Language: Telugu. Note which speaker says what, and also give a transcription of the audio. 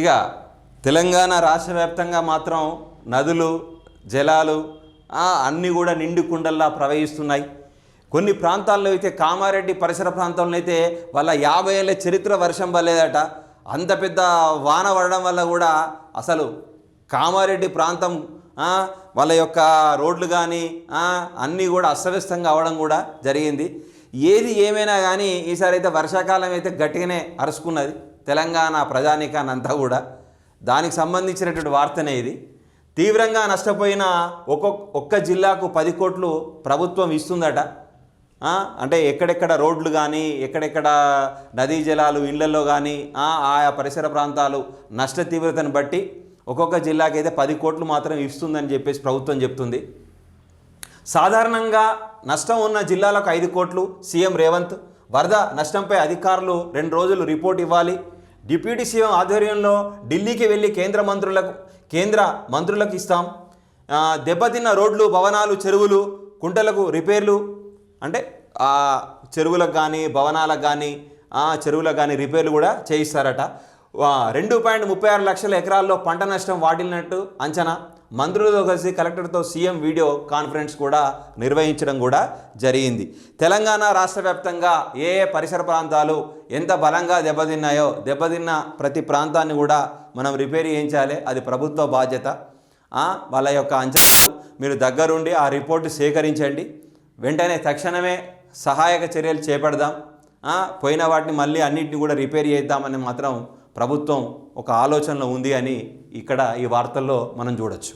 Speaker 1: ఇక తెలంగాణ రాష్ట్ర వ్యాప్తంగా మాత్రం నదులు జలాలు అన్నీ కూడా నిండు కుండల్లా ప్రవహిస్తున్నాయి. కొన్ని ప్రాంతాల్లో అయితే కామారెడ్డి పరిసర ప్రాంతంలో అయితే వాళ్ళ యాభై ఏళ్ళ చరిత్ర వర్షం పడలేదట. అంత పెద్ద వాన పడడం వల్ల కూడా అసలు కామారెడ్డి ప్రాంతం వాళ్ళ యొక్క రోడ్లు కానీ అన్నీ కూడా అస్తవ్యస్తంగా అవడం కూడా జరిగింది. ఏది ఏమైనా కానీ ఈసారి అయితే వర్షాకాలం అయితే గట్టిగానే అరుచుకున్నది తెలంగాణ ప్రజానికాన్ని అంతా కూడా దానికి సంబంధించినటువంటి వార్తనే ఇది. తీవ్రంగా నష్టపోయిన ఒక్కొక్క ఒక్క జిల్లాకు పది కోట్లు ప్రభుత్వం ఇస్తుందట. అంటే ఎక్కడెక్కడ రోడ్లు కానీ ఎక్కడెక్కడ నదీ జలాలు ఇళ్ళలో కానీ ఆయా పరిసర ప్రాంతాలు నష్ట తీవ్రతను బట్టి ఒక్కొక్క జిల్లాకి అయితే పది కోట్లు మాత్రం ఇస్తుందని చెప్పేసి ప్రభుత్వం చెప్తుంది. సాధారణంగా నష్టం ఉన్న జిల్లాలకు ఐదు కోట్లు సీఎం రేవంత్ వరద నష్టంపై అధికారులు రెండు రోజులు రిపోర్ట్ ఇవ్వాలి. డిప్యూటీ సీఎం ఆధ్వర్యంలో ఢిల్లీకి వెళ్ళి కేంద్ర మంత్రులకు కేంద్ర మంత్రులకు ఇస్తాం. దెబ్బతిన్న రోడ్లు భవనాలు చెరువులు కుంటలకు రిపేర్లు అంటే చెరువులకు కానీ భవనాలకు కానీ చెరువులకు కానీ రిపేర్లు కూడా చేయిస్తారట. రెండు పాయింట్ ముప్పై ఆరు లక్షల ఎకరాల్లో పంట నష్టం వాటిల్లినట్టు అంచనా. మంత్రులతో కలిసి కలెక్టర్తో సీఎం వీడియో కాన్ఫరెన్స్ కూడా నిర్వహించడం కూడా జరిగింది. తెలంగాణ రాష్ట్ర వ్యాప్తంగా ఏ ఏ పరిసర ప్రాంతాలు ఎంత బలంగా దెబ్బతిన్నాయో దెబ్బతిన్న ప్రతి ప్రాంతాన్ని కూడా మనం రిపేర్ చేయించాలి. అది ప్రభుత్వ బాధ్యత. వాళ్ళ యొక్క అంచనాలు మీరు దగ్గరుండి ఆ రిపోర్టు సేకరించండి. వెంటనే తక్షణమే సహాయక చర్యలు చేపడదాం. పోయిన వాటిని మళ్ళీ అన్నింటిని కూడా రిపేర్ చేద్దామని మాత్రం ప్రభుత్వం ఒక ఆలోచనలో ఉంది అని ఇక్కడ ఈ వార్తల్లో మనం చూడొచ్చు.